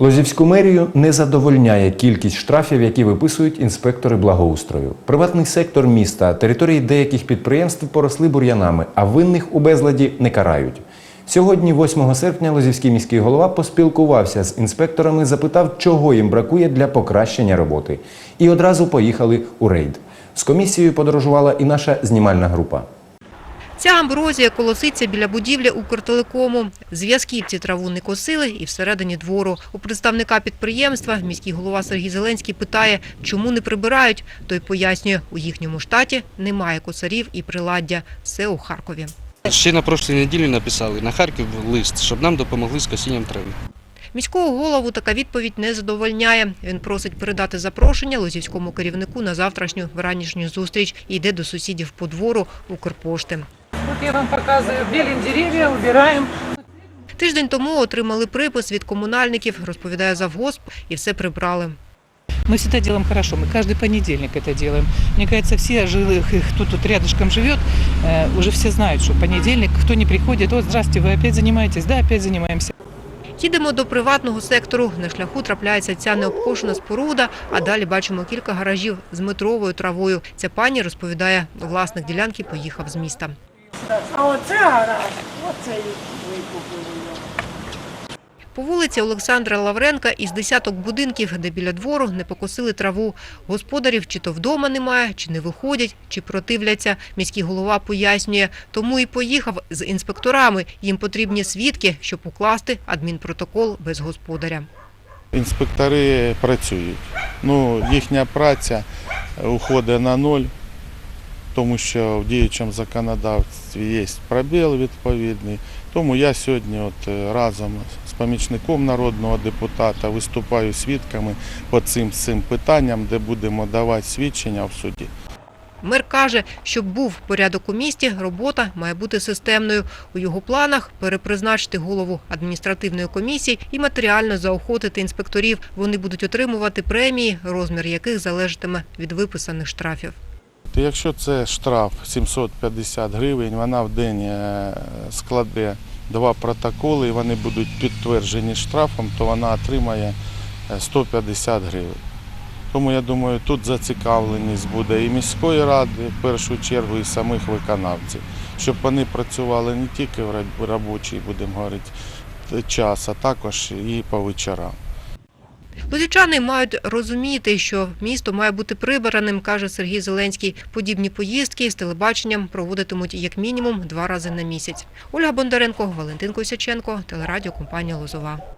Лозівську мерію не задовольняє кількість штрафів, які виписують інспектори благоустрою. Приватний сектор міста, території деяких підприємств поросли бур'янами, а винних у безладі не карають. Сьогодні, 8 серпня, Лозівський міський голова поспілкувався з інспекторами, запитав, чого їм бракує для покращення роботи. І одразу поїхали у рейд. З комісією подорожувала і наша знімальна група. Ця амброзія колоситься біля будівлі Укртелекому. Зв'язківці траву не косили і всередині двору. У представника підприємства міський голова Сергій Зеленський питає, чому не прибирають. Той пояснює, у їхньому штаті немає косарів і приладдя. Все у Харкові. Ще на прошлій неділі написали на Харків лист, щоб нам допомогли з косінням трави. Міського голову така відповідь не задовольняє. Він просить передати запрошення лозівському керівнику на завтрашню вранішню зустріч і йде до сусідів по двору Укрпошти. Вот я вам показываю, белим деревья, убираем. Тиждень тому отримали припис від комунальників, розповідає завгосп, і все прибрали. Мы всегда делаем хорошо, мы каждый понедельник это делаем. Мне кажется, все жилых, кто тут рядышком живет, э, уже все знают, что понедельник, кто не приходит, о, здрасте, вы опять занимаетесь? Да, опять занимаемся. Їдемо до приватного сектору. На шляху трапляється ця необкошена споруда, а далі бачимо кілька гаражів з метровою травою. Ця пані розповідає, власник ділянки поїхав з міста. А оце гараж, оце викупили. По вулиці Олександра Лавренка із десяток будинків, де біля двору не покосили траву. Господарів чи то вдома немає, чи не виходять, чи противляться. Міський голова пояснює, тому і поїхав з інспекторами. Їм потрібні свідки, щоб укласти адмінпротокол без господаря. Інспектори працюють. Ну, їхня праця уходить на ноль, тому що в діючому законодавстві є пробіл відповідний. Тому я сьогодні от е, разом з помічником народного депутата виступаю свідками по цим цим питанням, де будемо давати свідчення в суді. Мер каже, щоб був порядок у місті, робота має бути системною. У його планах перепризначити голову адміністративної комісії і матеріально заохотити інспекторів. Вони будуть отримувати премії, розмір яких залежатиме від виписаних штрафів. То Якщо це штраф 750 гривень, вона в день е, складе два протоколи і вони будуть підтверджені штрафом, то вона отримає е, 150 гривень. Тому я думаю, тут зацікавленість буде і міської ради, в першу чергу, і самих виконавців, щоб вони працювали не тільки в робочий, будемо говорити, час, а також і по вечорам. Лозівчани мають розуміти, що місто має бути прибраним, каже Сергій Зеленський. Подібні поїздки з телебаченням проводитимуть як мінімум два рази на місяць. Ольга Бондаренко, Валентин Косяченко, телерадіокомпанія Лозова.